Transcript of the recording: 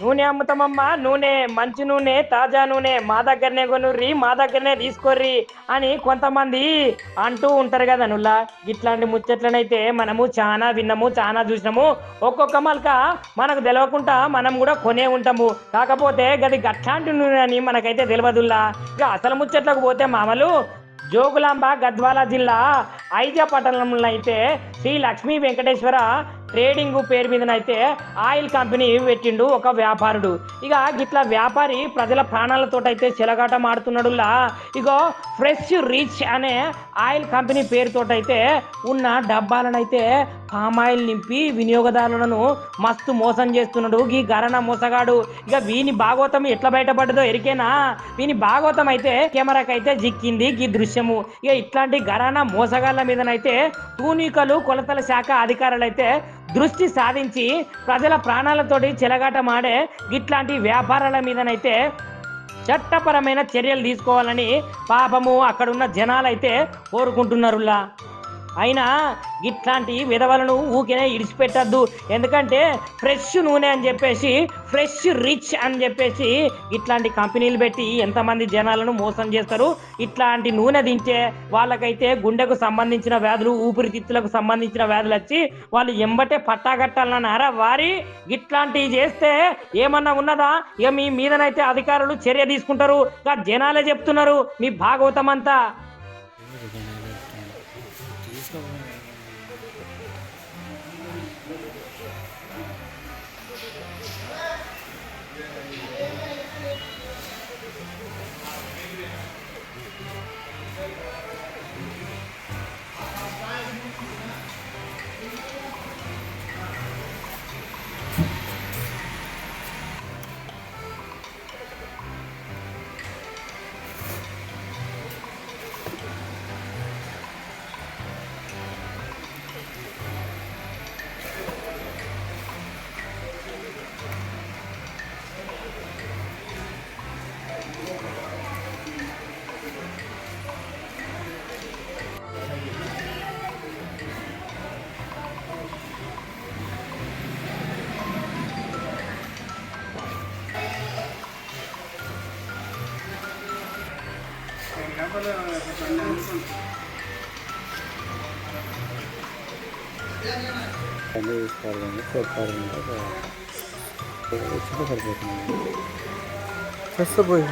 నూనె అమ్ముతామమ్మా నూనె మంచి నూనె తాజా నూనె మా దగ్గరనే కొనుర్రి మా దగ్గరనే తీసుకోర్రి అని కొంతమంది అంటూ ఉంటారు కదా నుల్లా. ఇట్లాంటి ముచ్చట్లనైతే మనము చాలా విన్నాము చాలా చూసినాము. ఒక్కొక్క మలక మనకు తెలవకుండా మనం కూడా కొనే ఉంటాము. కాకపోతే గది గట్లాంటి నూనె అని మనకైతే తెలియదుల్లా ఇక అసలు ముచ్చట్లకు పోతే మామలు జోగులాంబ గద్వాల జిల్లా ఐజాపట్టణంలో అయితే శ్రీ లక్ష్మీ వెంకటేశ్వర ట్రేడింగ్ పేరు మీదనైతే ఆయిల్ కంపెనీ పెట్టిండు ఒక వ్యాపారుడు. ఇక గిట్లా వ్యాపారి ప్రజల ప్రాణాలతో అయితే చెలగాట మాడుతున్నాడులా ఇగో ఫ్రెష్ రిచ్ అనే ఆయిల్ కంపెనీ పేరుతోటైతే ఉన్న డబ్బాలనైతే పామ్ ఆయిల్ నింపి వినియోగదారులను మస్తు మోసం చేస్తున్నాడు. ఈ గరణ మోసగాడు. ఇక వీని భాగవతం ఎట్లా బయటపడ్డదో ఎరికేనా? వీని భాగవతం అయితే కెమెరాకైతే జిక్కింది ఈ దృశ్యము. ఇక ఇట్లాంటి గరాన మోసగాళ్ళ మీదనైతే తూనికలు కొలతల శాఖ అధికారులు అయితే దృష్టి సాధించి ప్రజల ప్రాణాలతోటి చెలగాటమాడే ఇట్లాంటి వ్యాపారాల మీదనైతే చట్టపరమైన చర్యలు తీసుకోవాలని పాపము అక్కడున్న జనాలైతే కోరుకుంటున్నారులా. అయినా ఇట్లాంటి విధవలను ఊరికే ఇడిచిపెట్టద్దు. ఎందుకంటే ఫ్రెష్ నూనె అని చెప్పేసి ఫ్రెష్ రిచ్ అని చెప్పేసి ఇట్లాంటి కంపెనీలు పెట్టి ఎంతమంది జనాలను మోసం చేస్తారు. ఇట్లాంటి నూనె దించే వాళ్ళకైతే గుండెకు సంబంధించిన వ్యాధులు ఊపిరితిత్తులకు సంబంధించిన వ్యాధులు వచ్చి వాళ్ళు ఎంబటే పట్టాగట్టాలన్నారా వారి ఇట్లాంటివి చేస్తే ఏమన్నా ఉన్నదా? ఇక మీ మీదనైతే అధికారులు చర్య తీసుకుంటారు. జనాలే చెప్తున్నారు మీ భాగవతం అంతా. ですからね。అన్నీ తీసుకోవాలి కానీ చెప్పాలి వచ్చినా సరిపోతుంది చేస్తా పోయి